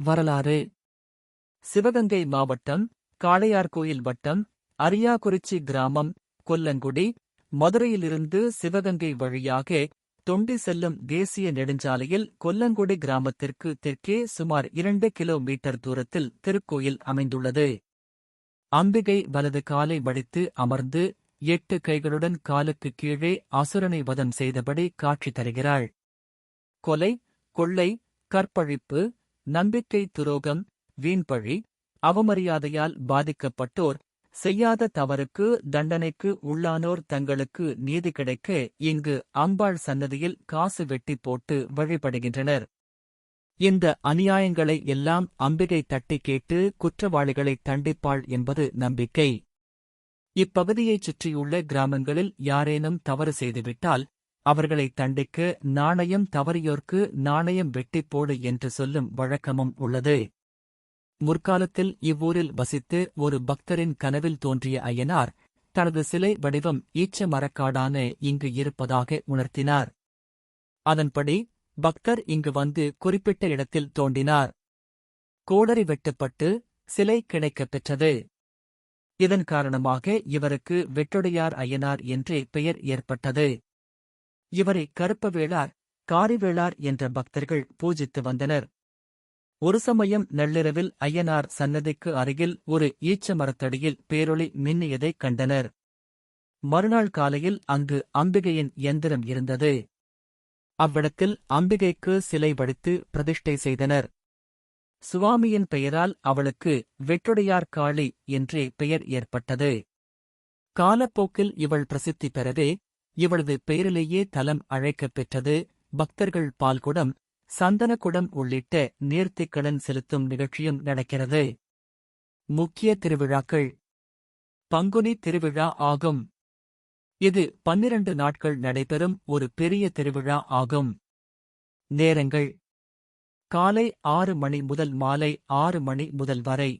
வரலாறு. சிவகங்கை மாவட்டம் காளையார்கோயில் வட்டம் அரியாக்குறிச்சி கிராமம் கொல்லங்குடி மதுரையிலிருந்து சிவகங்கை வழியாக தொண்டி செல்லும் தேசிய நெடுஞ்சாலையில் கொல்லங்குடி கிராமத்திற்கு தெற்கே சுமார் இரண்டு கிலோமீட்டர் தூரத்தில் திருக்கோயில் அமைந்துள்ளது. அம்பிகை வலது காலை வடித்து அமர்ந்து எட்டு கைகளுடன் காலுக்கு கீழே அசுரனை வதம் செய்தபடி காட்சி தருகிறாள். கொலை கொள்ளை கற்பழிப்பு நம்பிக்கை துரோகம் வீண்பழி அவமரியாதையால் பாதிக்கப்பட்டோர் செய்யாத தவறுக்கு தண்டனைக்கு உள்ளானோர் தங்களுக்கு நீதி கிடைக்க இங்கு அம்பாள் சன்னதியில் காசு வெட்டி போட்டு வழிபடுகின்றனர். இந்த அநியாயங்களை எல்லாம் அம்பிகை தட்டி கேட்டு குற்றவாளிகளை தண்டிப்பாள் என்பது நம்பிக்கை. இப்பகுதியைச் சுற்றியுள்ள கிராமங்களில் யாரேனும் தவறு செய்துவிட்டால் அவர்களை தண்டிக்க நாணயம் தவறியோர்க்கு நாணயம் வெட்டிப் போடு என்று சொல்லும் வழக்கமும் உள்ளது. முற்காலத்தில் இவ்வூரில் வசித்து ஒரு பக்தரின் கனவில் தோன்றிய ஐயனார் தனது சிலை வடிவம் ஈச்ச மரக்காடான இங்கு இருப்பதாக உணர்த்தினார். அதன்படி பக்தர் இங்கு வந்து குறிப்பிட்ட இடத்தில் தோண்டினார். கோடரி வெட்டப்பட்டு சிலை கிடைக்கப் பெற்றது. இதன் காரணமாக இவருக்கு வெட்டுடையார் ஐயனார் என்றே பெயர் ஏற்பட்டது. இவரை கருப்பவேளார் காரிவேளார் என்ற பக்தர்கள் பூஜித்து வந்தனர். ஒரு சமயம் நள்ளிரவில் ஐயனார் சன்னதிக்கு அருகில் ஒரு ஈச்ச மரத்தடியில் பேரொளி மின்னியதைக் கண்டனர். மறுநாள் காலையில் அங்கு அம்பிகையின் எந்திரம் இருந்தது. அவ்விடத்தில் அம்பிகைக்கு சிலை வடித்து பிரதிஷ்டை செய்தனர். சுவாமியின் பெயரால் அவளுக்கு வெட்டுடையார் காளி என்றே பெயர் ஏற்பட்டது. காலப்போக்கில் இவள் பிரசித்தி பெறவே இவளது பெயரிலேயே தலம் அழைக்கப் பெற்றது. பக்தர்கள் பால்குடம் சந்தனக்குடம் உள்ளிட்ட நேர்த்திக்கடன் செலுத்தும் நிகழ்ச்சியும் நடக்கிறது. முக்கிய திருவிழாக்கள். பங்குனி திருவிழா ஆகும். இது பன்னிரண்டு நாட்கள் நடைபெறும் ஒரு பெரிய திருவிழா ஆகும். நேரங்கள். காலை ஆறு மணி முதல் மாலை ஆறு மணி முதல் வரை.